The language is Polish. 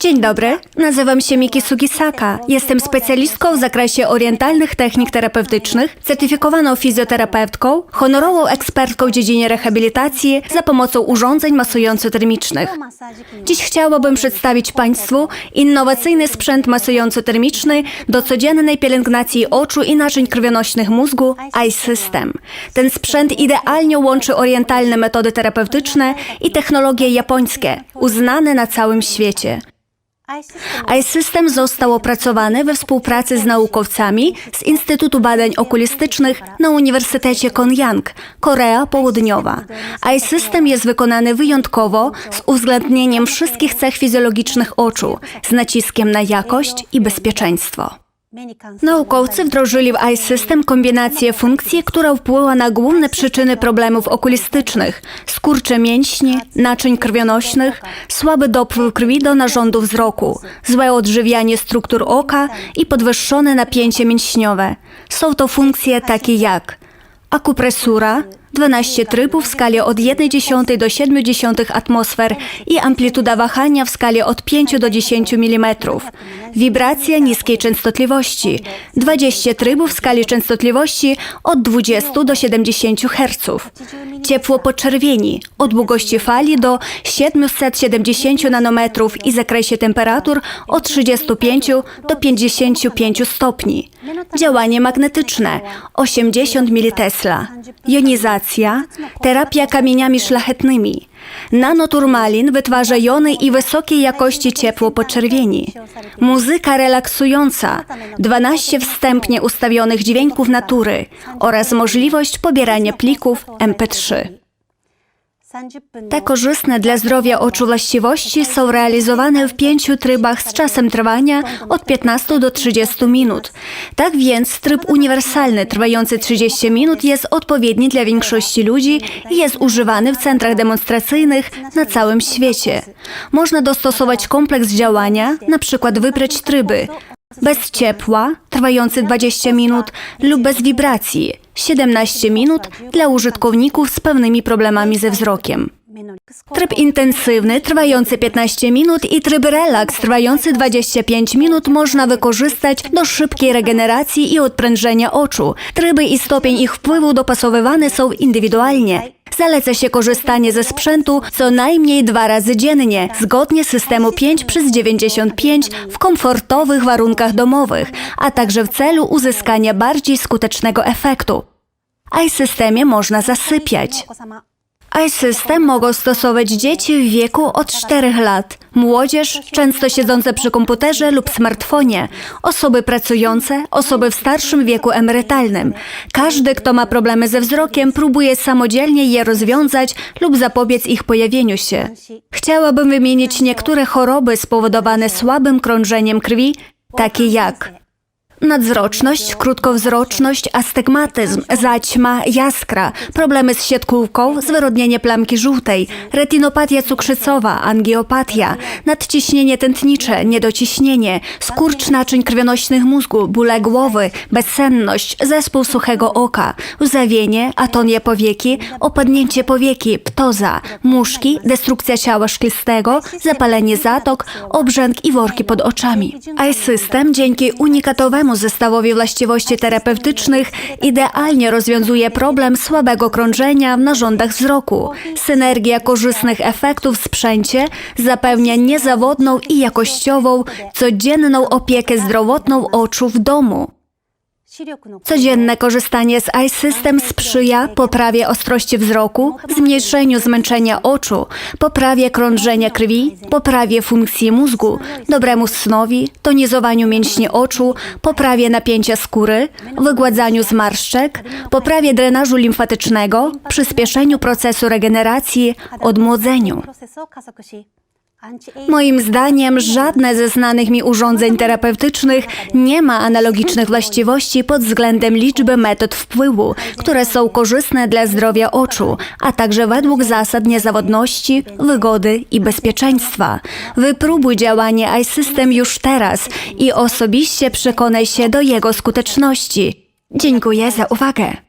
Dzień dobry, nazywam się Miki Sugisaka. Jestem specjalistką w zakresie orientalnych technik terapeutycznych, certyfikowaną fizjoterapeutką, honorową ekspertką w dziedzinie rehabilitacji za pomocą urządzeń masująco-termicznych. Dziś chciałabym przedstawić Państwu innowacyjny sprzęt masująco-termiczny do codziennej pielęgnacji oczu i naczyń krwionośnych mózgu iSystem. Ten sprzęt idealnie łączy orientalne metody terapeutyczne i technologie japońskie, uznane na całym świecie. iSystem został opracowany we współpracy z naukowcami z Instytutu Badań Okulistycznych na Uniwersytecie Konyang, Korea Południowa. iSystem jest wykonany wyjątkowo z uwzględnieniem wszystkich cech fizjologicznych oczu, z naciskiem na jakość i bezpieczeństwo. Naukowcy wdrożyli w iSystem kombinację funkcji, która wpływa na główne przyczyny problemów okulistycznych skurcze mięśni, naczyń krwionośnych, słaby dopływ krwi do narządu wzroku, złe odżywianie struktur oka i podwyższone napięcie mięśniowe. Są to funkcje takie jak akupresura, 12 trybów w skali od 1,1 do 0,7 atmosfer i amplituda wahania w skali od 5 do 10 mm. Wibracja niskiej częstotliwości, 20 trybów w skali częstotliwości od 20 do 70 Hz. Ciepło podczerwieni, od długości fali do 770 nanometrów i zakresie temperatur od 35 do 55 stopni. Działanie magnetyczne 80 militesla. Jonizacja, terapia kamieniami szlachetnymi. Nanoturmalin wytwarza jony i wysokiej jakości ciepło podczerwieni. Muzyka relaksująca, 12 wstępnie ustawionych dźwięków natury oraz możliwość pobierania plików MP3. Te korzystne dla zdrowia oczu właściwości są realizowane w pięciu trybach z czasem trwania od 15 do 30 minut. Tak więc tryb uniwersalny trwający 30 minut jest odpowiedni dla większości ludzi i jest używany w centrach demonstracyjnych na całym świecie. Można dostosować kompleks działania, na przykład wybrać tryby bez ciepła, trwający 20 minut, lub bez wibracji, 17 minut dla użytkowników z pewnymi problemami ze wzrokiem. Tryb intensywny, trwający 15 minut i tryb relaks, trwający 25 minut można wykorzystać do szybkiej regeneracji i odprężenia oczu. Tryby i stopień ich wpływu dopasowywane są indywidualnie. Zaleca się korzystanie ze sprzętu co najmniej dwa razy dziennie, zgodnie z systemu 5 przez 95 w komfortowych warunkach domowych, a także w celu uzyskania bardziej skutecznego efektu. iSystemie można zasypiać. iSystem mogą stosować dzieci w wieku od 4 lat, młodzież często siedzące przy komputerze lub smartfonie, osoby pracujące, osoby w starszym wieku emerytalnym. Każdy, kto ma problemy ze wzrokiem, próbuje samodzielnie je rozwiązać lub zapobiec ich pojawieniu się. Chciałabym wymienić niektóre choroby spowodowane słabym krążeniem krwi, takie jak Nadzroczność, krótkowzroczność, astygmatyzm, zaćma, jaskra, problemy z siatkówką, zwyrodnienie plamki żółtej, retinopatia cukrzycowa, angiopatia, nadciśnienie tętnicze, niedociśnienie, skurcz naczyń krwionośnych mózgu, bóle głowy, bezsenność, zespół suchego oka, łzawienie, atonie powieki, opadnięcie powieki, ptoza, muszki, destrukcja ciała szklistego, zapalenie zatok, obrzęk i worki pod oczami. iSystem dzięki unikatowemu zestawowi właściwości terapeutycznych idealnie rozwiązuje problem słabego krążenia w narządach wzroku. Synergia korzystnych efektów w sprzęcie zapewnia niezawodną i jakościową, codzienną opiekę zdrowotną oczu w domu. Codzienne korzystanie z iSystem sprzyja poprawie ostrości wzroku, zmniejszeniu zmęczenia oczu, poprawie krążenia krwi, poprawie funkcji mózgu, dobremu snowi, tonizowaniu mięśni oczu, poprawie napięcia skóry, wygładzaniu zmarszczek, poprawie drenażu limfatycznego, przyspieszeniu procesu regeneracji, odmłodzeniu. Moim zdaniem żadne ze znanych mi urządzeń terapeutycznych nie ma analogicznych właściwości pod względem liczby metod wpływu, które są korzystne dla zdrowia oczu, a także według zasad niezawodności, wygody i bezpieczeństwa. Wypróbuj działanie iSystem już teraz i osobiście przekonaj się do jego skuteczności. Dziękuję za uwagę.